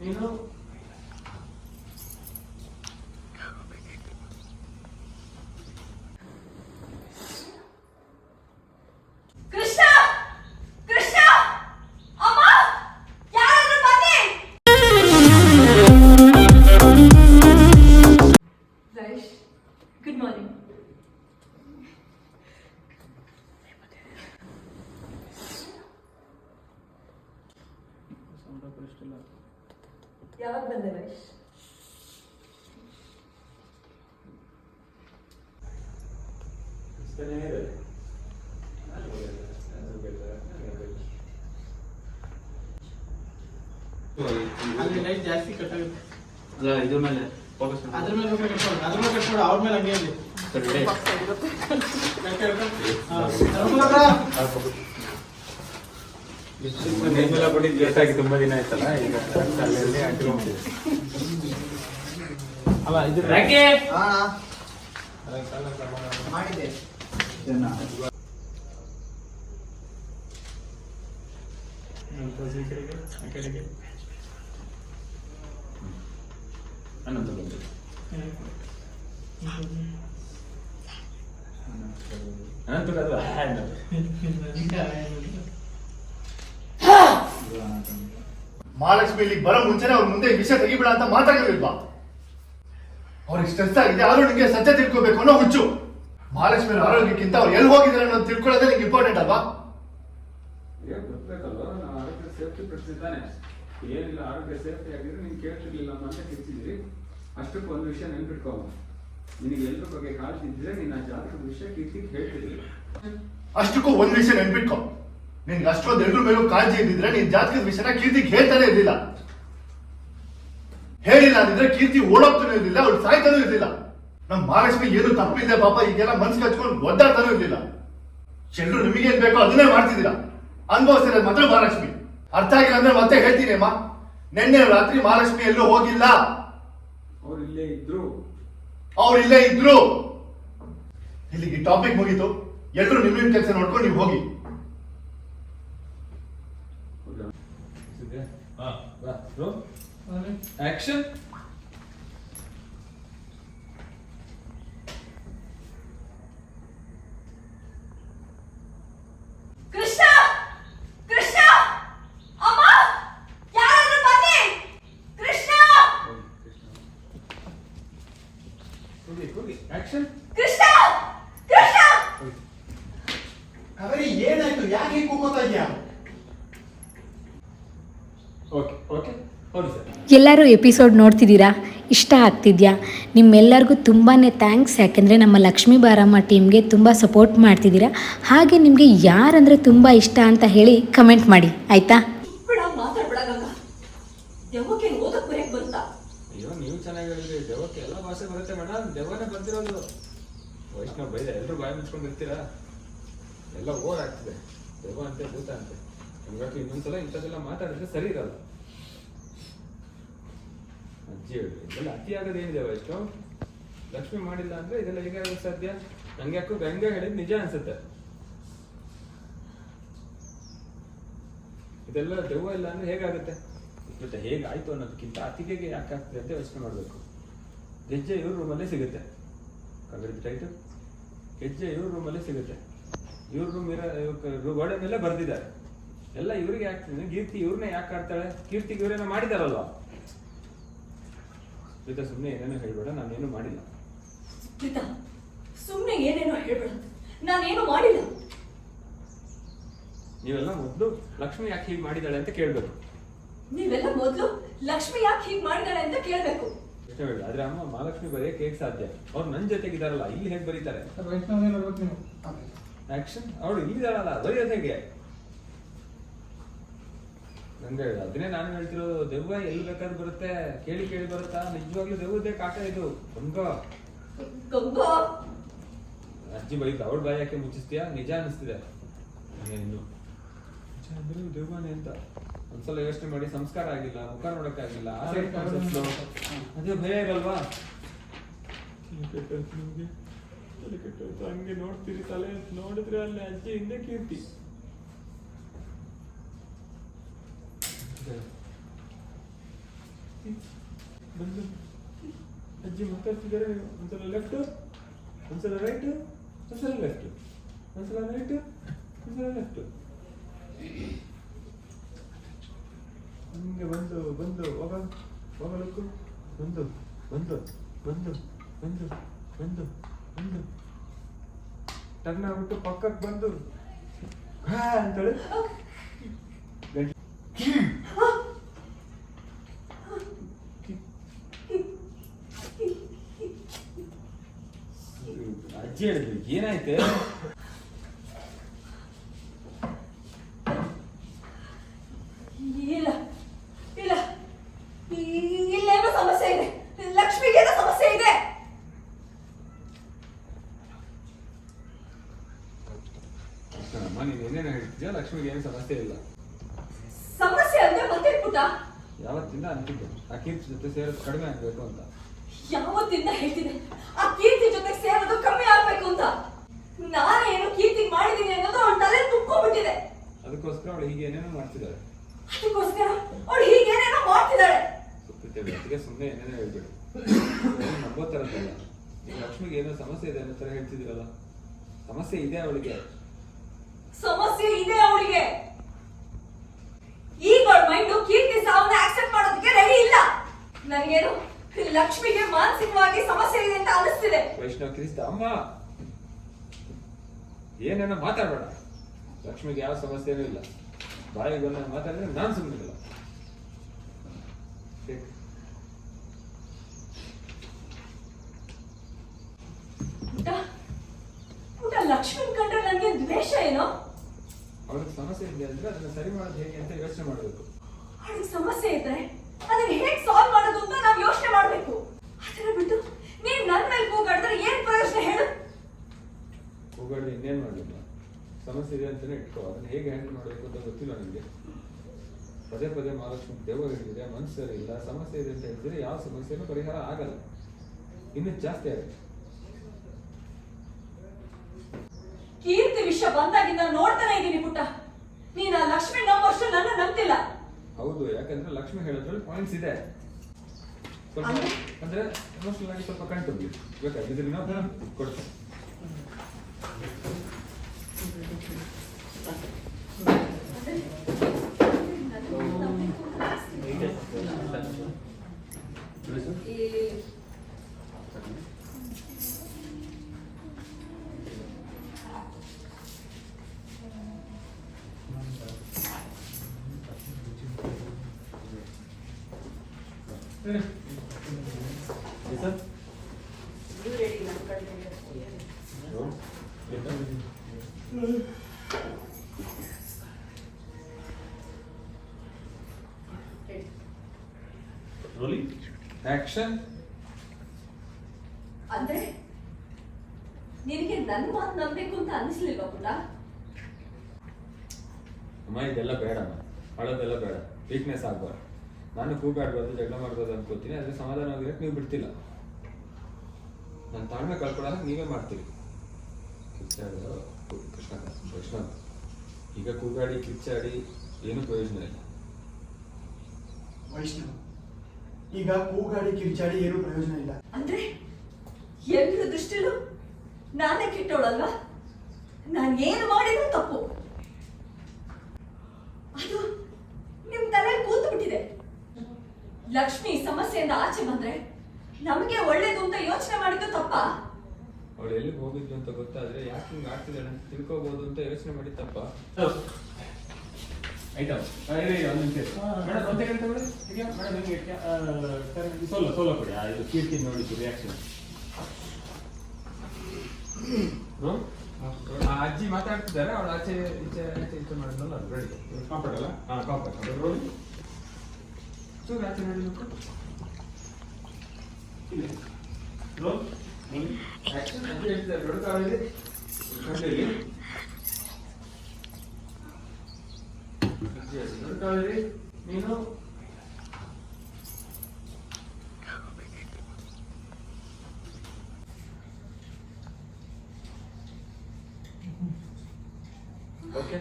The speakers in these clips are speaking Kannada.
ನೀನು ಅಲ್ಲಿ ಲೈಟ್ ಜಾಸ್ತಿ ಕಟ್ ಆಗುತ್ತೆ. ಅಲ್ಲ ಇದ್ರ ಮೇಲೆ ಫೋಕಸ್ ಅದ್ರ ಮೇಲೆ ಕಟ್ಕೊಂಡು ಅದ್ರ ಮೇಲೆ ಕಟ್ಕೊಂಡು ಅವ್ರ ಮೇಲೆ ಹಂಗೆ ಇರ್ಲಿ. ಹಾ. ನಿರ್ಮಲಾ ಬಡಿ ತುಂಬಾ ದಿನ ಆಯ್ತಲ್ಲ ಈಗ ಅಲ್ಲಲ್ಲಿ ಅಂಟಿಕೊಂಡ್ಬಿಟ್ಟಿದೆ ಅಲ್ಲ ಇದು ಮಾಡಿದೆ ಅನಂತ ಬಂದಿದೆ ಅನಂತ ಅದು ಮಹಾಲಕ್ಷ್ಮಿ ಇಲ್ಲಿ ಬರೋ ಮುಂಚೆನೆ ಅವ್ರ ಮುಂದೆ ವಿಷಯ ತೆಗಿಬೇಡ ಅಂತ ಮಾತಾಡಿರ್ಲಿಲ್ವಾ ಅವ್ರಿಗೆ ಸ್ಟ್ರೆಸ್ ಆಗಿದೆ, ಆದ್ರೂ ನಿಮಗೆ ಸತ್ಯ ತಿಳ್ಕೋಬೇಕು ಅನ್ನೋ ಹುಚ್ಚು. ಮಹಾಲಕ್ಷ್ಮಿ ಆರೋಗ್ಯಕ್ಕಿಂತ ಅವ್ರು ಎಲ್ಲಿ ಹೋಗಿದ್ದಾರೆ ಅನ್ನೋದು ತಿಳ್ಕೊಳ್ಳೋದೇ ನಿಮ್ಗೆ ಇಂಪಾರ್ಟೆಂಟ್ ಅಲ್ವಾ? ಗೊತ್ತಾಗಲ್ವಾ ನಾವು ಆರೋಗ್ಯ ಸೇಫ್ಟಿ ಏನಿಲ್ಲ ಆರೋಗ್ಯ ಸೇಫ್ಟಿ ಆಗಿದ್ರೆ ನೀನು ಕೇಳ್ತಿರ್ಲಿಲ್ಲ ಅಂತ ಕಿರ್ಚಿದ್ರಿ ಅಷ್ಟಕ್ಕೆ ಒಂದು ವಿಷಯ ನೆನ್ಪಿಟ್ಕೋ ನಿನಗೆ ಎಲ್ಲರ ಬಗ್ಗೆ ಕಾಳಜಿ ಇದ್ರೆ ನೀನು ಆ ಜಾತಕದ ವಿಷಯ ಕೀರ್ತಿ ಹೇಳ್ತಿರ್ಲಿಲ್ಲ. ಅಷ್ಟಕ್ಕೂ ಒಂದು ವಿಷಯ ನೆನ್ಪಿಟ್ಕೊ. ನಿನ್ಗೆ ಅಷ್ಟೊಂದು ಎಲ್ರ ಮೇಲೂ ಕಾಳಜಿ ಇದ್ದಿದ್ರೆ ನೀನ್ ಜಾತಕದ ವಿಷಯನ ಕೀರ್ತಿಗೆ ಹೇಳ್ತಾನೆ ಇರ್ಲಿಲ್ಲ. ಹೇಳಿಲ್ಲ ಅಂದಿದ್ರೆ ಕೀರ್ತಿ ಓಡೋಗ್ತಾನೆ ಇರ್ಲಿಲ್ಲ ಅವ್ರು ಸಾಯ್ತಾನೂ ಇರ್ಲಿಲ್ಲ. ನಮ್ ಮಹಾಲಕ್ಷ್ಮಿ ಏನು ತಪ್ಪಿದೆ ಪಾಪ ಈಗೆಲ್ಲ ಮನ್ಸಿಗೆ ಹಚ್ಕೊಂಡು ಒದ್ದಾಡ್ತಾನೂ ಇರ್ಲಿಲ್ಲ. ಎಲ್ರು ನಿಮಗೆ ಏನ್ ಬೇಕೋ ಅದನ್ನೇ ಮಾಡ್ತಿದ್ದೀರಾ? ಅನುಭವಿಸ್ತಿರೋದು ಮಾತ್ರ ಮಹಾಲಕ್ಷ್ಮಿ ಅರ್ಥ ಆಗಿಲ್ಲ ಅಂದ್ರೆ ಮತ್ತೆ ಹೇಳ್ತೀನಿ ಅಮ್ಮ. ನಿನ್ನೆ ರಾತ್ರಿ ಮಹಾಲಕ್ಷ್ಮಿ ಎಲ್ಲೂ ಹೋಗಿಲ್ಲ. ಅವ್ರು ಇಲ್ಲೇ ಇದ್ರು. ಅವ್ರು ಇಲ್ಲೇ ಇದ್ರು. ಇಲ್ಲಿಗೆ ಟಾಪಿಕ್ ಮುಗೀತು. ಎಲ್ರು ನಿಮ್ ನಿಮ್ ಕೆಲಸ ನೋಡ್ಕೊಂಡು ನೀವು ಹೋಗಿ. ಆಕ್ಷನ್ ಕೃಷ್ಣ ಕೃಷ್ಣ ಅಮ್ಮ ಯಾರಾದ್ರೂ ಬನ್ನಿ ಕೃಷ್ಣ ಹೋಗಿ ಹೋಗಿ ಆಕ್ಷನ್ ಕೃಷ್ಣ! ಕೃಷ್ಣ! ಕಾವೇರಿ ಏನಾಯ್ತು? ಯಾಕೆ ಹೀಗೆ ಕೂಗೋತಾ ಇದ್ಯಾ ಓಕೆ ಓಕೆ ಹೌದು ಸರ್. ಎಲ್ಲರೂ ಎಪಿಸೋಡ್ ನೋಡ್ತಿದ್ದೀರಾ? ಇಷ್ಟ ಆಗ್ತಿದ್ಯಾ? ನಿಮ್ಮೆಲ್ಲರಿಗೂ ತುಂಬಾ ಥ್ಯಾಂಕ್ಸ್ ಯಾಕೆಂದರೆ ನಮ್ಮ ಲಕ್ಷ್ಮೀ ಬಾರಮ್ಮ ಟೀಮ್ಗೆ ತುಂಬ ಸಪೋರ್ಟ್ ಮಾಡ್ತಿದ್ದೀರಾ? ಹಾಗೆ ನಿಮಗೆ ಯಾರಂದರೆ ತುಂಬ ಇಷ್ಟ ಅಂತ ಹೇಳಿ ಕಮೆಂಟ್ ಮಾಡಿ. ಆಯಿತಾ ಬಿಡ ಮಾತಾಡ್ಬಿಡ ಗಂಗ ದೆವ್ವಕ್ಕೆ ಓದಕ್ ಬರೆಯಕ್ ಬಂತಾ ಅಯ್ಯೋ ನೀವು ಚೆನ್ನಾಗಿ ಹೇಳಿದ್ರಿ ದೆವ್ವಕ್ಕೆ ಎಲ್ಲ ಭಾಷೆ ಬರುತ್ತೆ ಮೇಡಮ್ ಬಂದಿರೋದು ವೈಷ್ಣವ್ ಬೈದ ಎಲ್ಲರೂ ಬಾಯಿ ಮುಚ್ಕೊಂಡಿರ್ತೀರಾ? ಎಲ್ಲ ಓರ್ ಆಗ್ತಿದೆ. ದೇವ ಅಂತೆ, ಭೂತ ಅಂತೆ. ಹಂಗಾಗಿ ಇನ್ನೊಂದ್ಸಲ ಇಂಥದ್ದೆಲ್ಲ ಮಾತಾಡಿದ್ರೆ ಸರಿ ಇರಲ್ಲ. ಅಜ್ಜಿ ಹೇಳಿ, ಇದೆಲ್ಲ ಅತಿ ಆಗೋದೇನಿದೆ ವೈಷ್ಣವ್? ಲಕ್ಷ್ಮಿ ಮಾಡಿಲ್ಲ ಅಂದ್ರೆ ಇದೆಲ್ಲ ಹೇಗೆ ಆಗೋಕ್ ಸಾಧ್ಯ? ನಂಗೆ ಯಾಕೋ ಗಂಗೆ ಹೇಳಿದ್ ನಿಜ ಅನ್ಸುತ್ತೆ. ಇದೆಲ್ಲ ದೆವ್ವ ಇಲ್ಲ ಅಂದ್ರೆ ಹೇಗಾಗುತ್ತೆ ಮತ್ತೆ ಹೇಗಾಯ್ತು ಅನ್ನೋದಕ್ಕಿಂತ ಅತಿಗೆಗೆ ಯಾಕೆ ಆಗ್ತದೆ ಅಂತ ಯೋಚನೆ ಮಾಡಬೇಕು. ಗೆಜ್ಜೆ ಇವ್ರ ರೂಮಲ್ಲೇ ಸಿಗುತ್ತೆ. ಕಾವೇರಿ ಟೈಟು ಹೆಜ್ಜೆ ಇವ್ರ ರೂಮಲ್ಲಿ ಸಿಗುತ್ತೆ. ಇವ್ರ ರೂಮ್ ಇರೋ ಗೋಡೆ ಮೇಲೆ ಬರ್ದಿದ್ದಾರೆ. ಎಲ್ಲ ಇವ್ರಿಗೆ ಯಾಕೆ ಕೀರ್ತಿ ಇವ್ರನ್ನ ಯಾಕೆ ಆಡ್ತಾಳೆ ಕೀರ್ತಿಗೆ ಇವ್ರೇನೋ ಮಾಡಿದಾರಲ್ವಾ? ಚಿತ್ತ ಸುಮ್ಮನೆ ಏನೇನೋ ಹೇಳ್ಬೇಡ ನಾನೇನು ಮಾಡಿಲ್ಲ. ಪ್ರೀತ ಸುಮ್ನೆ ಏನೇನೋ ಹೇಳ್ಬೇಡ. ನಾನೇನು ಮಾಡಿಲ್ಲ. ನೀವೆಲ್ಲ ಮೊದಲು ಲಕ್ಷ್ಮಿ ಯಾಕೆ ಹೀಗೆ ಮಾಡಿದಾಳೆ ಅಂತ ಕೇಳ್ಬೇಕು. ನೀವೆಲ್ಲ ಮೊದಲು ಲಕ್ಷ್ಮಿ ಯಾಕೆ ಹೀಗೆ ಮಾಡಿದಾಳೆ ಅಂತ ಕೇಳ್ಬೇಕು. ಯೋಚನೆ ಆದ್ರೆ ಅಮ್ಮ ಮಹಾಲಕ್ಷ್ಮಿ ಬರೆಯಕ್ಕೆ ಹೇಗೆ ಸಾಧ್ಯ. ಅವ್ರು ನನ್ನ ಜೊತೆಗಿದಾರಲ್ಲ ಇಲ್ಲಿ ಹೇಗೆ ಬರೀತಾರೆ? ವೈಷ್ಣವನೇ ಬರ್ಬೇಕು ನೀವು. ಆಕ್ಷನ್ ಅವಳು ಇಲ್ಲಿದಾರಲ್ಲ ಬರೆಯೋದು ಹೇಗೆ? ನಂಗೆ ಅದನ್ನೇ ನಾನು ಹೇಳ್ತಿರೋದು ದೆವ್ವ ಎಲ್ಲಿ ಬೇಕಾದ್ರೂ ಬರುತ್ತೆ ಕೇಳಿ ಕೇಳಿ ಬರುತ್ತಾ? ನಿಜವಾಗ್ಲೂ ದೆವ್ವದ್ದೇ ಕಾಟ ಇದು. ಗಂಗಾ. ಅಜ್ಜಿ ಬೈತ ಅವಳು ಬಾಯಿ ಯಾಕೆ ಮುಚ್ಚಿಸ್ತೀಯಾ? ನಿಜ ಅನಿಸ್ತಿದೆ. ಇನ್ನು. ನಿಜ ದೇವಾನೆ ಅಂತ. ಒಂದ್ಸಲ ಯೋಚನೆ ಮಾಡಿ ಸಂಸ್ಕಾರ ಆಗಿಲ್ಲ ಮುಖ ನೋಡಕ್ಕಾಗಿಲ್ಲ ಆಸೆ ಕಾಣಿಸ್ಲು. ಅದೇ ಭಯ ಇರಲ್ವಾ? ಹಂಗೆ ನೋಡ್ತೀರಿ ತಲೆ ನೋಡಿದ್ರೆ ಅಲ್ಲಿ ಅಜ್ಜಿ ಹಿಂದೆ ಕೀರ್ತಿ. ಬಂದು ಅಜ್ಜಿ ಮಾತಾಡ್ತಿದ್ದಾರೆ. ಒಂದ್ಸಲ ಲೆಫ್ಟ್ ಒಂದ್ಸಲ ರೈಟ್ ಒಂದ್ಸಲ ಲೆಫ್ಟ್ ಒಂದ್ಸಲ ರೈಟ್ ಒಂದ್ಸಲ ಲೆಫ್ಟ್ ಹಿಂಗೆ ಬಂದು ಬಂದು ಹೋಗ ಹೋಗಲಕ್ಕು? ಬಂದು ಬಂದು ಬಂದು ಬಂದು ಬಂದು ಬಂದು. ಟರ್ನ್ ಆಗ್ಬಿಟ್ಟು ಪಕ್ಕಕ್ಕೆ ಬಂದು ಅಂತೇಳಿ. ಅಜ್ಜಿ ಹೇಳಿದ್ರು, ಏನಾಯ್ತು ಇಲ್ಲ ಇಲ್ಲ ಇಲ್ಲೇನೋ ಸಮಸ್ಯೆ ಇದೆ ಲಕ್ಷ್ಮಿಗೇನೋ ಸಮಸ್ಯೆ ಇದೆ ಅಮ್ಮ ನೀನು ಏನೇನು ಹೇಳ್ತಿದ್ಯಾ ಲಕ್ಷ್ಮಿಗೆ ಏನು ಸಮಸ್ಯೆ ಇಲ್ಲ. ಸಮಸ್ಯೆ ಅಂದ್ರೆ ಮತ್ತೆ ಪುಟ? ಯಾವತ್ತಿಂದ ಅಂತಿದ್ದೆ ಆ ಕೀರ್ತಿ ಜೊತೆ ಸೇರೋದು ಕಡಿಮೆ ಆಗ್ಬೇಕು ಅಂತ. ಯಾವತ್ತಿಂದ ಹೇಳ್ತಿದ್ದೆ? ಆ ಕೀರ್ತಿ ಜೊತೆ ಸೇರೋದು ಕಮ್ಮಿ ಆಗ್ಬೇಕು ಅಂತ. ನಾನೇನು ಕೀರ್ತಿ ಮಾಡಿದೀನಿ ಅನ್ನೋದು ಅವಳ ತಲೆ ತುಂಬಿಕೊಂಡಿದೆ ಅದಕ್ಕೋಸ್ಕರ ಅವಳು ಹೀಗೆ ಏನೇನೋ ಮಾಡ್ತಿದ್ದಾಳೆ ಅದಕ್ಕೋಸ್ಕರ ಅವಳು ಏನೇನೋ ಮಾಡ್ತಿದ್ದಾಳೆ ಅದಕ್ಕೆ ಸುಮ್ಮನೆ ಏನೇನೋ ಹೇಳ್ಬೇಡಿ. ನಂಬೋ ಥರದ್ದಲ್ಲ ಲಕ್ಷ್ಮಿಗೆ ಏನೋ ಸಮಸ್ಯೆ ಇದೆ ಅನ್ನೋ ಥರ ಹೇಳ್ತಿದ್ದೀರಲ್ಲ. ಸಮಸ್ಯೆ ಇದೆ ಅವಳಿಗೆ. ಸಮಸ್ಯೆ ಇದೆ ಅವಳಿಗೆ. ಈಗ ಅವಳ ಮೈಂಡ್ ಕೀರ್ತಿ ಸಾವನ್ನ ಆಕ್ಸೆಪ್ಟ್ ಮಾಡೋದಕ್ಕೆ ರೆಡಿ ಇಲ್ಲ. ನನಗೇನು ಲಕ್ಷ್ಮಿಗೆ ಮಾನಸಿಕವಾಗಿ ಸಮಸ್ಯೆ ಇದೆ ಅಂತ ಅನಿಸ್ತಿದೆ ವೈಷ್ಣವ ಕ್ರಿಸ್ತ, ಅಮ್ಮ! ಏನೇನೋ ಮಾತಾಡಬೇಡ. ಲಕ್ಷ್ಮಿಗೆ ಯಾವ ಸಮಸ್ಯೆನೂ ಇಲ್ಲ. ಬಾಯಿಗೆ ಬಂದ ಮಾತಾಡಿದ್ರೆ ನಾನು ಸುಮ್ಮನಿರಲ್ಲ ಪುಟ್ಟ ಪುಟ್ಟ ಲಕ್ಷ್ಮಿ ಕಂಡ್ರೆ ನನಗೆ ದ್ವೇಷ ಏನೋ ಅವ್ರಿಗೆ ಸಮಸ್ಯೆ ಇದೆ ಅಂದ್ರೆ ಅದನ್ನ ಸರಿ ಮಾಡೋದು ಹೇಗೆ ಅಂತ ಯೋಚನೆ ಮಾಡಬೇಕು. ಅವಳಿಗೆ ಸಮಸ್ಯೆ ಇದ್ರೆ ಅದನ್ನ ಹೇಗೆ ಸಾಲ್ವ್ ಮಾಡೋದು ಅಂತ ನಾವು ಯೋಚನೆ ಮಾಡಬೇಕು. ಅದರ ಬಿಟ್ಟು ನೀನ್ ನನ್ನ ಮೇಲೆ ಕೂಗಾಡಿದ್ರೆ ಏನ್ ಪ್ರಯೋಜನ ಹೇಳು? ಕೂಗಾಡಿದ್ರೆ ಇನ್ನೇನ್ ಮಾಡಲಿಲ್ಲ ಸಮಸ್ಯೆ ಇದೆ ಅಂತಾನೆ ಇಟ್ಕೋ. ಅದನ್ನ ಹೇಗೆ ಹ್ಯಾಂಡಲ್ ಮಾಡಬೇಕು ಅಂತ ಗೊತ್ತಿಲ್ಲ ನನಗೆ ಪದೇ ಪದೇ ಮಹಾಲಕ್ಷ್ಮಿ ದೇವ ಹೇಳಿದ್ರೆ ಮನಸ್ಸು ಸರಿ ಇಲ್ಲ ಸಮಸ್ಯೆ ಇದೆ ಅಂತ ಹೇಳಿದ್ರೆ ಯಾವ ಸಮಸ್ಯೆನೂ ಪರಿಹಾರ ಆಗಲ್ಲ. ಇನ್ನೂ ಜಾಸ್ತಿ ಆಗುತ್ತೆ ಕೀರ್ತಿ ವಿಷಯ ಬಂದಾಗಿಂದ ನೋಡ್ತಾನೆ ಇದ್ದೀನಿ ಪುಟ್ಟ. ನೀನ್ ಆ ಲಕ್ಷ್ಮಿ ವರ್ಷ ನನ್ನ ನಂಬ್ತಿಲ್ಲ. ಹೌದು ಯಾಕಂದ್ರೆ ಲಕ್ಷ್ಮಿ ಹೇಳೋದ್ರಲ್ಲಿ ಪಾಯಿಂಟ್ಸ್ ಇದೆ. ಸ್ವಲ್ಪ ಅಂದ್ರೆ? ಅಂದ್ರೆ ಎಮೋಷನಲ್ ಆಗಿ ಸ್ವಲ್ಪ ಕಂಟು ಬೇಕಾಗಿದ್ರೆ ಕೊಡ್ತೇನೆ ಕೊಡ್ತೀವಿ ಅಂದ್ರೆ ನನ್ನ ನಂಬ್ಬೇಕು ಅಂತ ಅನಿಸ್ತಿದೆ. ಈ ಆಕ್ಷನ್ ಅಂದ್ರೆ ನಿನಗೆ ನನ್ನ ಮಾತು ನಂಬೇಕು ಅಂತ ಅನಿಸ್ಲಿಲ್ವಾ ಪುಟ್ಟ ಅಮ್ಮ ಇದೆಲ್ಲ ಬೇಡಮ್ಮ ಅಳೋದೆಲ್ಲ ಬೇಡ. ವೀಕ್ನೆಸ್ ಆಗ್ಬಾರ್ದು. ನಾನು ಕೂಗಾಡ್ಬಾರ್ದು ಜಗಳ ಮಾಡ್ಬೋದು ಅನ್ಕೋತೀನಿ ಸಮಾಧಾನ ಆಗಿರಕ್ಕೆ ನೀವು ಬಿಡ್ತಿಲ್ಲ. ನಾನು ತಾಳ್ಮೆ ಕಳ್ಕೊಳ್ಳೋಕೆ ನೀವೇ ಮಾಡ್ತೀರಿ. ಕಿಚ್ಚಾಡೋ ಕೃಷ್ಣ ಕೃಷ್ಣ ಈಗ ಕೂಗಾಡಿ ಕಿಚ್ಚಾಡಿ ಏನು ಪ್ರಯೋಜನ ಇಲ್ಲ. ವೈಷ್ಣವ ಈಗ ಕೂಗಾಡಿ ಕಿರ್ಚಾಡಿ ಏನು ಪ್ರಯೋಜನ ಇಲ್ಲ. ಅಂದ್ರೆ ಎಲ್ಲರ ದೃಷ್ಟಿಲೂ ನಾನೇ ಕೆಟ್ಟವಳಲ್ವಾ? ನಾನು ಏನು ಮಾಡಿದ್ರು ತಪ್ಪು. ಅದು ನಿಮ್ ತಲೆ ಕೂತು ಬಿಟ್ಟಿದೆ. ಲಕ್ಷ್ಮಿ ಸಮಸ್ಯೆಯಿಂದ ಆಚೆ ಬಂದ್ರೆ ನಮಗೆ ಒಳ್ಳೇದು ಅಂತ ಯೋಚನೆ ಮಾಡಿದ್ದು ತಪ್ಪ? ಅವಳು ಎಲ್ಲಿಗೆ ಹೋಗಿದ್ಲು ಅಂತ ಗೊತ್ತಾದ್ರೆ ಯಾಕೆ ಹಿಂಗೆ ಆಗ್ತಿದ್ದಾಳೆ ಅಂತ ತಿಳ್ಕೋಬಹುದು ಅಂತ ಯೋಚನೆ ಮಾಡಿ ತಪ್ಪ. ಐಟಮ್ ಒಂದು ನಿಮಿಷ. ಮೇಡಮ್ ಒಂದು ಮೇಡಮ್ ಇದೆಯಾ? ಮೇಡಮ್ ಸೋಲೋ ಸೋಲೋ ಕೊಡಿ. ಆ, ಇದು ಕೀರ್ತಿ ನೋಡಿದ್ದು ರಿಯಾಕ್ಷನ್ ಆ ಅಜ್ಜಿ ಮಾತಾಡ್ತಿದ್ದಾರೆ ಅವಳು ಆಚೆ ಈಚೆ ಆಚೆ ಈಚೆ ಮಾಡಿದ್ನಲ್ಲ ಅದು ರೆಡಿ ಕಾಂಪೌಂಡ್ ಅಲ್ಲ? ಹಾ ಕಾಂಪೌಂಡ್ ರೋಲಿ ಚೂರು ಆಚೆ ನೋಡಿ ನೋಡು. ರೋಲ್ ಆಕ್ಷನ್ ಅಜ್ಜಿ ಹೇಳ್ತಿದ್ದಾರೆ ನೋಡು ಕಾವಲಿ ಕಣ್ಣಲ್ಲಿ ಅಜ್ಜಿ ಹೇಳ್ತಿದ್ದಾರೆ, ನೀನು ಓಕೆ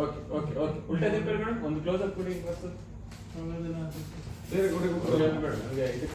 ಓಕೆ ಓಕೆ ಓಕೆ ಉಲ್ಟಾ ತಿರ್ಕೊಳ್ಳಿ ಮೇಡಮ್ ಒಂದು ಕ್ಲೋಸ್ ಅಪ್ ಕೊಡಿ ಇವತ್ತು ಬೇರೆ ಕಡೆ ಕೂತ್ಕೊಳ್ಳಿ, ಏನು ಬೇಡ ನನಗೆ ಇದು